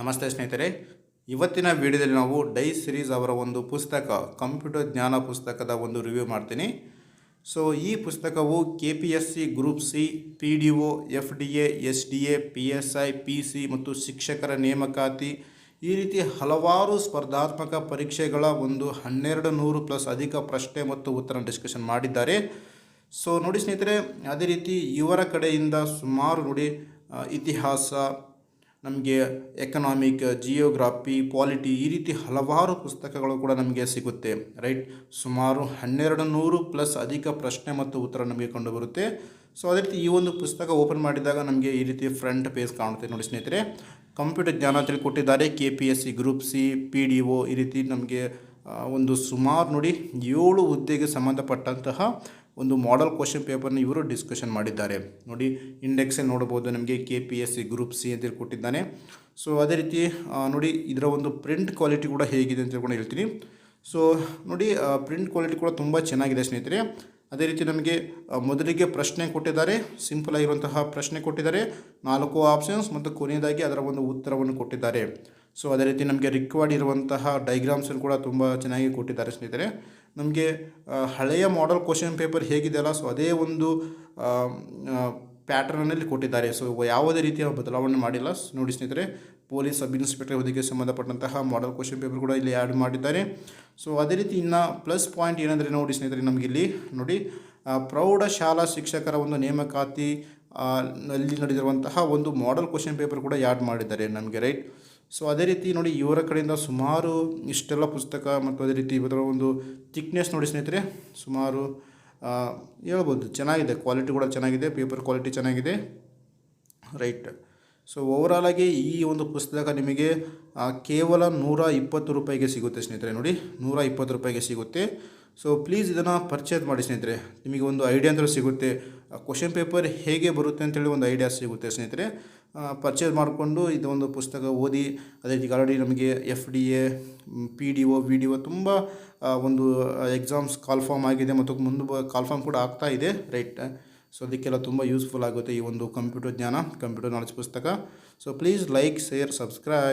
ನಮಸ್ತೆ ಸ್ನೇಹಿತರೆ, ಇವತ್ತಿನ ವಿಡಿಯೋದಲ್ಲಿ ನಾವು ಡೈ ಸಿರೀಸ್ ಅವರ ಒಂದು ಪುಸ್ತಕ, ಕಂಪ್ಯೂಟರ್ ಜ್ಞಾನ ಪುಸ್ತಕದ ಒಂದು ರಿವ್ಯೂ ಮಾಡ್ತೀನಿ. ಸೊ ಈ ಪುಸ್ತಕವು K P S C group C P D O F D A S D A P S I P C ಮತ್ತು ಶಿಕ್ಷಕರ ನೇಮಕಾತಿ ಈ ರೀತಿ ಹಲವಾರು ಸ್ಪರ್ಧಾತ್ಮಕ ಪರೀಕ್ಷೆಗಳ ಒಂದು ಹನ್ನೆರಡು ನೂರು ಪ್ಲಸ್ ಅಧಿಕ ಪ್ರಶ್ನೆ ಮತ್ತು ಉತ್ತರ ಡಿಸ್ಕಷನ್ ಮಾಡಿದ್ದಾರೆ. ಸೊ ನೋಡಿ ಸ್ನೇಹಿತರೆ, ಅದೇ ರೀತಿ ಇವರ ಕಡೆಯಿಂದ ಸುಮಾರು ನೋಡಿ ಇತಿಹಾಸ ನಮಗೆ ಎಕನಾಮಿಕ್ ಜಿಯೋಗ್ರಾಫಿ ಪಾಲಿಟಿ ಈ ರೀತಿ ಹಲವಾರು ಪುಸ್ತಕಗಳು ಕೂಡ ನಮಗೆ ಸಿಗುತ್ತೆ ರೈಟ್ ಸುಮಾರು ಹನ್ನೆರಡು ನೂರು ಪ್ಲಸ್ ಅಧಿಕ ಪ್ರಶ್ನೆ ಮತ್ತು ಉತ್ತರ ನಮಗೆ ಕಂಡುಬರುತ್ತೆ ಸೊ ಅದೇ ರೀತಿ ಈ ಒಂದು ಪುಸ್ತಕ ಓಪನ್ ಮಾಡಿದಾಗ ನಮಗೆ ಈ ರೀತಿ ಫ್ರಂಟ್ ಪೇಜ್ ಕಾಣುತ್ತೆ ನೋಡಿ ಸ್ನೇಹಿತರೆ. ಕಂಪ್ಯೂಟರ್ ಜ್ಞಾನ ತಿಳ್ಕೊಟ್ಟಿದ್ದಾರೆ ಕೊಟ್ಟಿದ್ದಾರೆ K P S C group C P D O ಈ ರೀತಿ ನಮಗೆ ಒಂದು ಸುಮಾರು ನೋಡಿ ಏಳು ಹುದ್ದೆಗೆ ಸಂಬಂಧಪಟ್ಟಂತಹ ಒಂದು ಮಾಡೆಲ್ ಕ್ವಶನ್ ಪೇಪರ್ನ ಇವರು ಡಿಸ್ಕಷನ್ ಮಾಡಿದ್ದಾರೆ. ನೋಡಿ ಇಂಡೆಕ್ಸ್ ನೋಡ್ಬೋದು, ನಮಗೆ K P S C group C ಅಂತೇಳಿ ಕೊಟ್ಟಿದ್ದಾನೆ ಸೊ ಅದೇ ರೀತಿ ನೋಡಿ, ಇದರ ಒಂದು ಪ್ರಿಂಟ್ ಕ್ವಾಲಿಟಿ ಕೂಡ ಹೇಗಿದೆ ಅಂತ ಕೂಡ ಹೇಳ್ತೀನಿ. ಸೊ ನೋಡಿ ಪ್ರಿಂಟ್ ಕ್ವಾಲಿಟಿ ಕೂಡ ತುಂಬ ಚೆನ್ನಾಗಿದೆ ಸ್ನೇಹಿತರೆ. ಅದೇ ರೀತಿ ನಮಗೆ ಮೊದಲಿಗೆ ಪ್ರಶ್ನೆ ಕೊಟ್ಟಿದ್ದಾರೆ. ಸಿಂಪಲ್ ಆಗಿರುವಂತಹ ಪ್ರಶ್ನೆ ಕೊಟ್ಟಿದ್ದಾರೆ. ನಾಲ್ಕು ಆಪ್ಷನ್ಸ್ ಮತ್ತು ಕೊನೆಯದಾಗಿ ಅದರ ಒಂದು ಉತ್ತರವನ್ನು ಕೊಟ್ಟಿದ್ದಾರೆ. ಸೊ ಅದೇ ರೀತಿ ನಮಗೆ ರಿಕ್ವರ್ಡ್ ಇರುವಂತಹ ಡೈಗ್ರಾಮ್ಸನ್ನು ಕೂಡ ತುಂಬ ಚೆನ್ನಾಗಿ ಕೊಟ್ಟಿದ್ದಾರೆ ಸ್ನೇಹಿತರೆ. ನಮಗೆ ಹಳೆಯ ಮಾಡೆಲ್ ಕ್ವಶನ್ ಪೇಪರ್ ಹೇಗಿದೆಯಲ್ಲ ಸೊ ಅದೇ ಒಂದು ಪ್ಯಾಟರ್ನಲ್ಲಿ ಕೊಟ್ಟಿದ್ದಾರೆ. ಸೊ ಯಾವುದೇ ರೀತಿಯ ಬದಲಾವಣೆ ಮಾಡಿಲ್ಲ. ನೋಡಿ ಸ್ನೇಹಿತರೆ ಪೊಲೀಸ್ ಸಬ್ ಇನ್ಸ್ಪೆಕ್ಟರ್ ಹುದ್ದೆಗೆ ಸಂಬಂಧಪಟ್ಟಂತಹ ಮಾಡೆಲ್ ಕ್ವಶನ್ ಪೇಪರ್ ಕೂಡ ಇಲ್ಲಿ ಆ್ಯಡ್ ಮಾಡಿದ್ದಾರೆ. ಸೊ ಅದೇ ರೀತಿ ಇನ್ನು ಪ್ಲಸ್ ಪಾಯಿಂಟ್ ಏನಂದರೆ ನೋಡಿ ಸ್ನೇಹಿತರೆ ನಮಗಿಲ್ಲಿ ನೋಡಿ ಪ್ರೌಢ ಪ್ರೌಢಶಾಲಾ ಶಿಕ್ಷಕರ ಒಂದು ನೇಮಕಾತಿ ಅಲ್ಲಿ ನಡೆದಿರುವಂತಹ ಒಂದು ಮಾಡೆಲ್ ಕ್ವಶನ್ ಪೇಪರ್ ಕೂಡ ಆ್ಯಡ್ ಮಾಡಿದ್ದಾರೆ. ನಮಗೆ ರೈಟ್ ಸೊ ಅದೇ ರೀತಿ ನೋಡಿ ಇವರ ಕಡೆಯಿಂದ ಸುಮಾರು ಇಷ್ಟೆಲ್ಲ ಪುಸ್ತಕ ಮತ್ತು ಅದೇ ರೀತಿ ಇವರ ಒಂದು ಥಿಕ್ನೆಸ್ ನೋಡಿ ಸ್ನೇಹಿತರೆ, ಸುಮಾರು ಹೇಳ್ಬೋದು, ಚೆನ್ನಾಗಿದೆ ಕ್ವಾಲಿಟಿ ಕೂಡ ಚೆನ್ನಾಗಿದೆ ಪೇಪರ್ ಕ್ವಾಲಿಟಿ ಚೆನ್ನಾಗಿದೆ ರೈಟ್ ಸೊ ಓವರಾಲ್ ಆಗಿ ಈ ಒಂದು ಪುಸ್ತಕ ನಿಮಗೆ ಕೇವಲ ನೂರ ಇಪ್ಪತ್ತು ರೂಪಾಯಿಗೆ ಸಿಗುತ್ತೆ ಸ್ನೇಹಿತರೆ, ನೋಡಿ, ನೂರ ಇಪ್ಪತ್ತು ರೂಪಾಯಿಗೆ ಸಿಗುತ್ತೆ. ಸೊ ಪ್ಲೀಸ್ ಇದನ್ನು ಪರ್ಚೇಸ್ ಮಾಡಿ ಸ್ನೇಹಿತರೆ, ನಿಮಗೆ ಒಂದು ಐಡಿಯಾ ಅಂತ ಸಿಗುತ್ತೆ ಕ್ವಶನ್ ಪೇಪರ್ ಹೇಗೆ ಬರುತ್ತೆ ಅಂತೇಳಿ ಒಂದು ಐಡಿಯಾ ಸಿಗುತ್ತೆ ಸ್ನೇಹಿತರೆ. ಪರ್ಚೇಸ್ ಮಾಡಿಕೊಂಡು ಇದೊಂದು ಪುಸ್ತಕ ಓದಿ, ಅದೇ ರೀತಿ ಆಲ್ರೆಡಿ ನಮಗೆ F D A P D O V D O ತುಂಬ ಒಂದು ಎಕ್ಸಾಮ್ಸ್ ಕಾಲ್ಫಾರ್ಮ್ ಆಗಿದೆ ಮತ್ತು ಮುಂದೆ ಕಾಲ್ಫಾರ್ಮ್ ಕೂಡ ಆಗ್ತಾ ಇದೆ ರೈಟ್ ಸೊ ಅದಕ್ಕೆಲ್ಲ ತುಂಬ ಯೂಸ್ಫುಲ್ ಆಗುತ್ತೆ ಈ ಒಂದು ಕಂಪ್ಯೂಟರ್ ಜ್ಞಾನ ಕಂಪ್ಯೂಟರ್ ನಾಲೆಜ್ ಪುಸ್ತಕ. So please like share subscribe